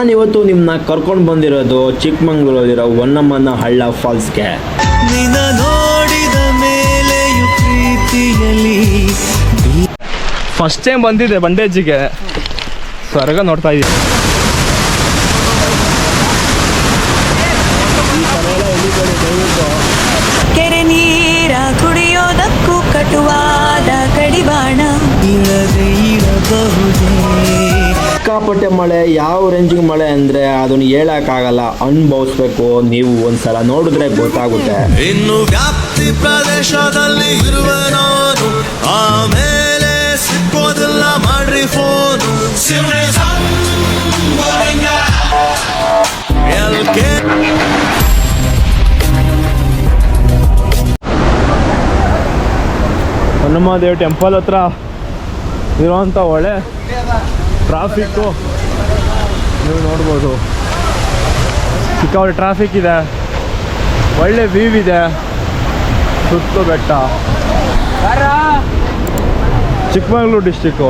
ನಾನಿವತ್ತು ನಿಮ್ಮನ್ನ ಕರ್ಕೊಂಡು ಬಂದಿರೋದು ಚಿಕ್ಕಮಂಗ್ಳೂರಲ್ಲಿರೋ ಹೊನ್ನಮ್ಮನ ಹಳ್ಳ ಫಾಲ್ಸ್ಗೆ. ಫಸ್ಟ್ ಟೈಮ್ ಬಂದಿದೆ ಬಂಡೇಜಿಗೆ. ಸ್ವರ್ಗ ನೋಡ್ತಾ ಇದ್ದೀನಿ. ಸಿಕ್ಕಾಪಟ್ಟೆ ಮಳೆ ಯಾವ ರೇಂಜಿಗೆ ಮಳೆ ಅಂದರೆ ಅದನ್ನು ಹೇಳೋಕ್ಕಾಗಲ್ಲ. ಅನುಭವಿಸ್ಬೇಕು ನೀವು ಒಂದ್ಸಲ ನೋಡಿದ್ರೆ ಗೊತ್ತಾಗುತ್ತೆ. ಇನ್ನು ವ್ಯಾಪ್ತಿ ಪ್ರದೇಶದಲ್ಲಿ ಇರುವ ನಾನು. ಆಮೇಲೆ ಸಿಕ್ಕೋದಿಲ್ಲ ಮಾಡ್ರಿ ಫೋನ್ ಹನುಮಾದೇವ್ ಹನುಮದೇವ್ ಟೆಂಪಲ್ ಹತ್ರ ಇರುವಂತ ಒಳ್ಳೆ ಟ್ರಾಫಿಕ್ಕು. ನೀವು ನೋಡ್ಬೋದು. ಸಿಕ್ಕಾಪಟ್ಟೆ ಟ್ರಾಫಿಕ್ ಇದೆ. ಒಳ್ಳೆ ವ್ಯೂ ಇದೆ. ಸುತ್ತಲೂ ಬೆಟ್ಟ ಚಿಕ್ಕಮಗಳೂರು ಡಿಸ್ಟಿಕ್ಕು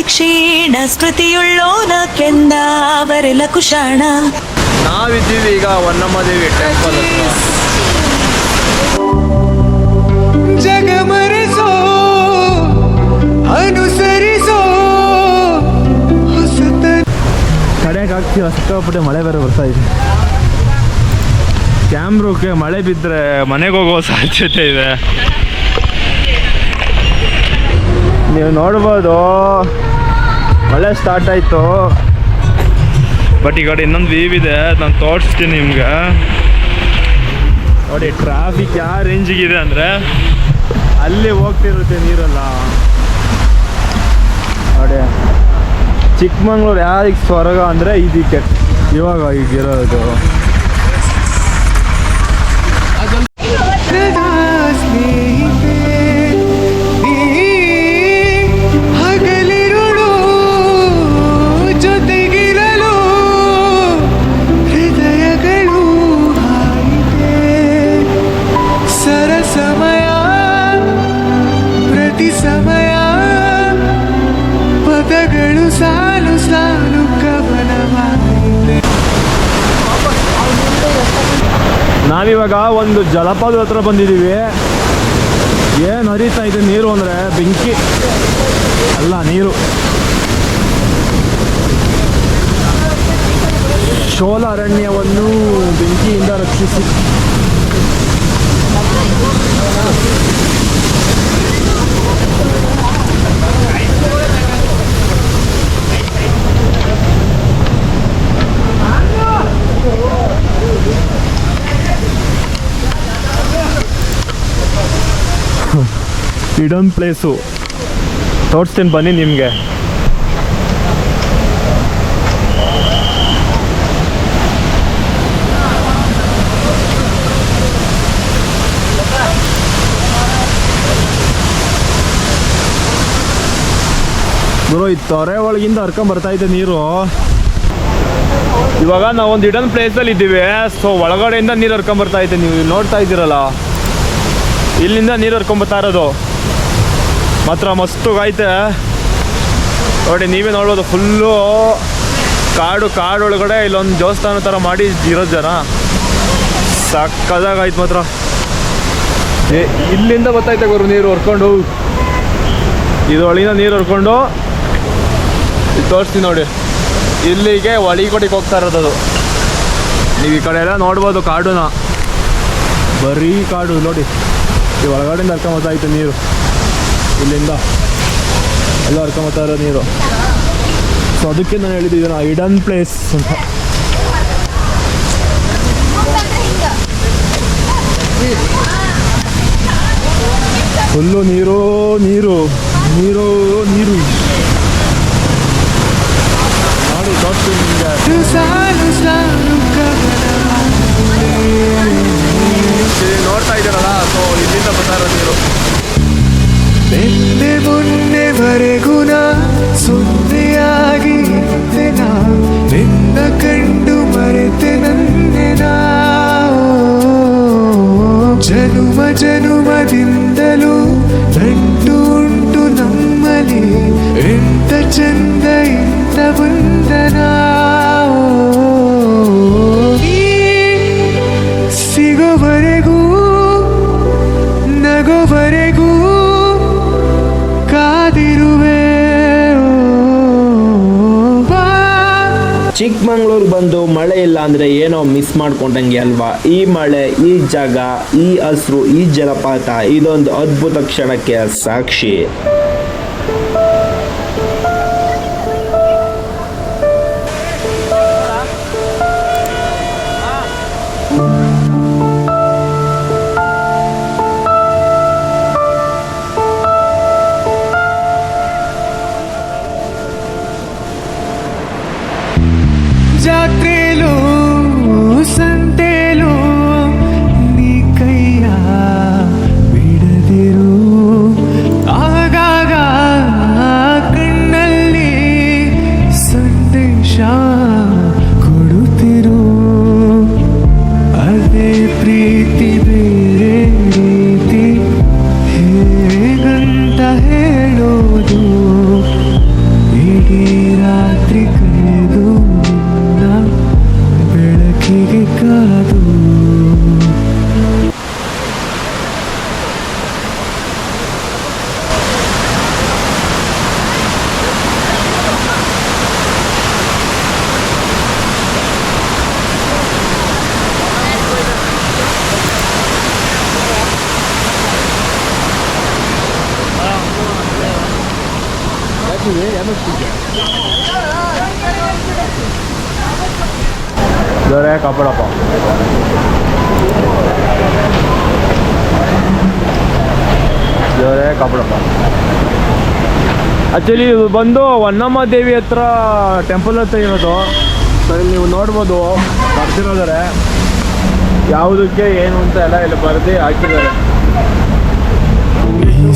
ಅತಿ ಸ್ಮೃತಿಯುಳ್ಳೋನ ಕೆಂದ ಅವರೆಲ್ಲ ಕುಶಾಣ. ನಾವಿದ್ದೀವಿ ಈಗ ಹೊನ್ನಮ್ಮದೇವಿ ಟೆಂಪಲ್ ಹತ್ರ. ಜಗ ಮರೆಸೋ ಅನುಸರಿಸೋ ಕಡೆಗೆ ಹಾಕ್ತೀವಿ ಸಿಕ್ಕಾಪಟ್ಟೆ ಮಳೆ ಬೇರೆ ಬರ್ತಾ ಇದೆ. ಕ್ಯಾಮ್ರೋಕ್ಕೆ ಮಳೆ ಬಿದ್ದರೆ ಮನೆಗೆ ಹೋಗೋ ಸಾಧ್ಯತೆ ಇದೆ. ನೀವು ನೋಡ್ಬೋದು ಮಳೆ ಸ್ಟಾರ್ಟ್ ಆಯಿತು. ಬಟ್ ಈ ಕಡೆ ಇನ್ನೊಂದು ವೀವ್ ಇದೆ ನಾನು ತೋರಿಸ್ತೀನಿ ನಿಮ್ಗೆ. ನೋಡಿ ಟ್ರಾಫಿಕ್ ಯಾವ ರೇಂಜಿಗಿದೆ ಅಂದರೆ ಅಲ್ಲಿ ಹೋಗ್ತಿರುತ್ತೆ ನೀರೆಲ್ಲ. ನೋಡಿ ಚಿಕ್ಕಮಂಗ್ಳೂರು ಯಾರಿಗೆ ಸ್ವರ್ಗ ಅಂದರೆ ಇದಕ್ಕೆ. ಇವಾಗ ಈಗಿರೋದು. ನಾವಿವಾಗ ಒಂದು ಜಲಪಾತದ ಹತ್ರ ಬಂದಿದ್ದೀವಿ ಏನು ಹರಿತಾ ಇದೆ ನೀರು ಅಂದರೆ ಬೆಂಕಿ. ಅಲ್ಲ, ನೀರು. ಶೋಲ ಅರಣ್ಯವನ್ನು ಬೆಂಕಿಯಿಂದ ರಕ್ಷಿಸಿ. Hidden place. ತೋರಿಸ್ತೀನಿ ಬನ್ನಿ ನಿಮಗೆ. ಗುರು, ಈ ತೊರೆ ಒಳಗಿಂದ ಹರ್ಕೊಂಡ್ ಬರ್ತಾ ಇದೆ ನೀರು. ಇವಾಗ ನಾವು ಒಂದು ಇಡನ್ ಪ್ಲೇಸಲ್ಲಿ ಇದ್ದೀವಿ. ಸೊ ಒಳಗಡೆಯಿಂದ ನೀರು ಹರ್ಕೊಂಡ್ ಬರ್ತಾ ಇದೆ. ನೀವು ನೋಡ್ತಾ ಇದ್ದೀರಲ್ಲ. ಇಲ್ಲಿಂದ ನೀರು ಹರ್ಕೊಂಬರ್ತಾ ಇರೋದು. ಮಾತ್ರ ಮಸ್ತು ಐತೆ ನೋಡಿ, ನೀವೇ ನೋಡ್ಬೋದು ಫುಲ್ಲು ಕಾಡು ಕಾಡು ಒಳಗಡೆ ಇಲ್ಲೊಂದು ದೇವಸ್ಥಾನ ಥರ ಮಾಡಿ ಇರೋ ಜನ. ಸಕ್ಕದಾಗಾಯ್ತು ಮಾತ್ರ. ಇಲ್ಲಿಂದ ಬರ್ತೈತೆ ಗುರು, ನೀರು ಹೊರ್ಕೊಂಡು? ಇದು ಒಳಗಿನ ನೀರು ಹೊರ್ಕೊಂಡು. ತೋರಿಸ್ತೀನಿ ನೋಡಿ. ಇಲ್ಲಿಗೆ ಒಳಿಕೊಟ್ಟಿಗೆ ಹೋಗ್ತಾ ಇರೋದು ಅದು. ನೀವು ಈ ಕಡೆ ಎಲ್ಲ ನೋಡ್ಬೋದು ಕಾಡುನ ಬರೀ ಕಾಡು, ನೋಡಿ. ಈ ಒಳಗಡೆಯಿಂದ ಹರ್ಕೊಂಬತ್ತಾ ನೀರು. ಇಲ್ಲಿಂದ ಎಲ್ಲ ಹರ್ಕೊಂಬತ್ತಾ ಇರೋ ನೀರು. ಸೊ ಅದಕ್ಕೆ ನಾನು ಹೇಳಿದ್ದೀನಿ ಇಡನ್ ಪ್ಲೇಸ್ ಅಂತ. ಫುಲ್ಲು ನೀರು ನೀರು ನೀರು ನೀರು. ನೋಡಿ ನೋಡ್ತಾ ಇದ್ದೀರಲ್ಲ ಸೊ ಇಲ್ಲಿಂದ ಬರ್ತಾ ಇರೋ ನೀರು. ನಿನ್ನೆ ಮೊನ್ನೆವರೆಗೂ ನಾ ಸೊನ್ನೆಯಾಗಿ ಇದ್ದೆ ನಾ ನಿನ್ನ ಕಂಡು ಮರೆತೆ ನನ್ನೆ ನಾ ಜನುಮ ಜನುಮದಿಂದಲೂ ನಂಟು ಉಂಟು ನಮ್ಮಲ್ಲಿ ಎಂತ ಚಂದ ಇಂತ ಬಂಧನ ಚಿಕ್ಕಮಂಗ್ಳೂರು ಬಂದು ಮಳೆ ಇಲ್ಲ ಅಂದರೆ ಏನೋ ಮಿಸ್ ಮಾಡ್ಕೊಂಡಂಗೆ ಅಲ್ವಾ? ಈ ಮಳೆ, ಈ ಜಾಗ, ಈ ಹಸ್ರು, ಈ ಜಲಪಾತ, ಇದೊಂದು ಅದ್ಭುತ ಕ್ಷಣಕ್ಕೆ ಸಾಕ್ಷಿ. ದೊರೆ ಕಾಪಾಡಪ್ಪ ದೊರೆ ಕಾಪಾಡಪ್ಪ ಆ್ಯಕ್ಚುಲಿ ಬಂದು ವನ್ನಮ್ಮ ದೇವಿ ಹತ್ರ ಟೆಂಪಲ್ ಹತ್ರ ಇರೋದು. ಇಲ್ಲಿ ನೀವು ನೋಡ್ಬೋದು ಬರ್ತಿರೋದಾರೆ ಯಾವುದಕ್ಕೆ, ಏನು ಅಂತ ಎಲ್ಲ ಇಲ್ಲಿ ಬರೆದು ಹಾಕಿದ್ದಾರೆ.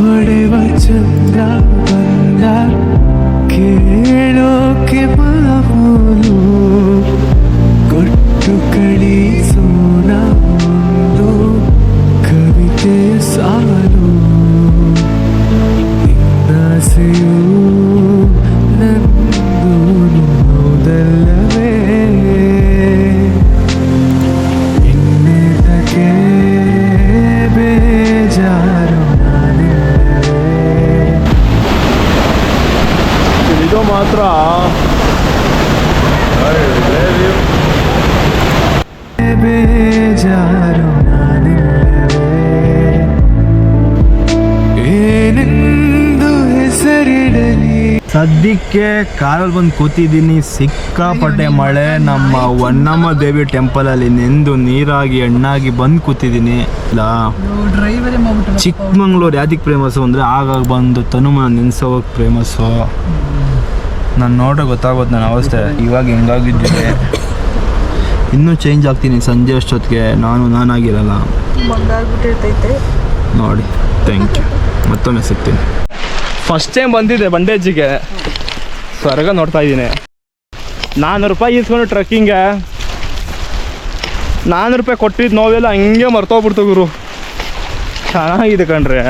ঘরে ಬೇಜಾರು ನಾನಿಲ್ಲವೇ? ಏನೆಂದು ಹೆಸರಿಡಲಿ? ಸದ್ಯಕ್ಕೆ ಕಾರಲ್ಲಿ ಬಂದು ಕೂತಿದ್ದೀನಿ. ಸಿಕ್ಕಾಪಟ್ಟೆ ಮಳೆ. ನಮ್ಮ ವನ್ನಮ್ಮ ದೇವಿ ಟೆಂಪಲಲ್ಲಿ ನೆಂದು ನೀರಾಗಿ ಎಣ್ಣಾಗಿ ಬಂದು ಕೂತಿದ್ದೀನಿ. ಇಲ್ಲ ಚಿಕ್ಕಮಂಗ್ಳೂರು ಯಾವ್ದಕ್ಕೆ ಫೇಮಸ್ಸು ಅಂದರೆ ಆಗಾಗ ಬಂದು ತನುಮನ ನೆನೆಸೋಕೆ ಫೇಮಸ್ಸು ನಾನು ನೋಡೋ ಗೊತ್ತಾಗೋದು ನನ್ನ ಅವಸ್ಥೆ. ಇವಾಗ ಹೆಂಗಾಗಿದ್ದೀನಿ ಇನ್ನೂ ಚೇಂಜ್ ಆಗ್ತೀನಿ ಸಂಜೆ ಅಷ್ಟೊತ್ತಿಗೆ. ನಾನು ನಾನಾಗಿರಲ್ಲ. ನೋಡಿ ಥ್ಯಾಂಕ್ ಯು ಮತ್ತೊಮ್ಮೆ ಸಿಗ್ತೀನಿ. ಫಸ್ಟ್ ಟೈಮ್ ಬಂದಿದ್ದೆ ಬಂಡೇಜಿಗೆ. ಸ್ವರ್ಗ ನೋಡ್ತಾ ಇದ್ದೀನಿ. ನಾನ್ನೂರು ರೂಪಾಯಿ ಇಸ್ಕೊಂಡು ಟ್ರಕ್ಕಿಂಗೆ ನಾನ್ನೂರು ರೂಪಾಯಿ ಕೊಟ್ಟಿದ್ದು ನೋವೆಲ್ಲ ಹಂಗೆ ಮರ್ತೋಗ್ಬಿಡ್ತು ಗುರು. ಚೆನ್ನಾಗಿದೆ ಕಣ್ರಿ.